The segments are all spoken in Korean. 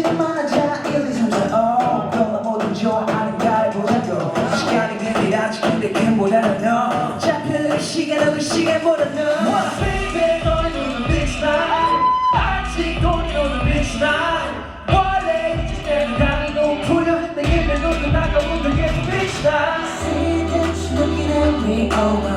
많아자 1, 2, 3, 4, 5 너가 모두 좋아하는 날 보자고 시간이 너 잡히는 시간 그 시간보다 너 See that you're looking at me, oh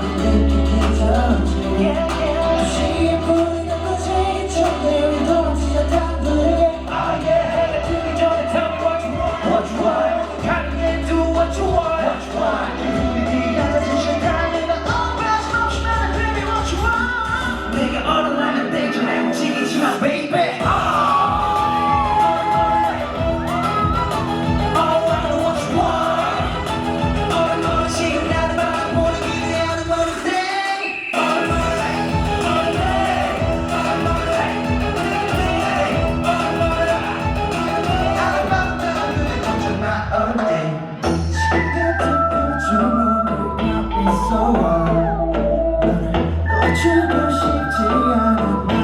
놓치고 싶지 않은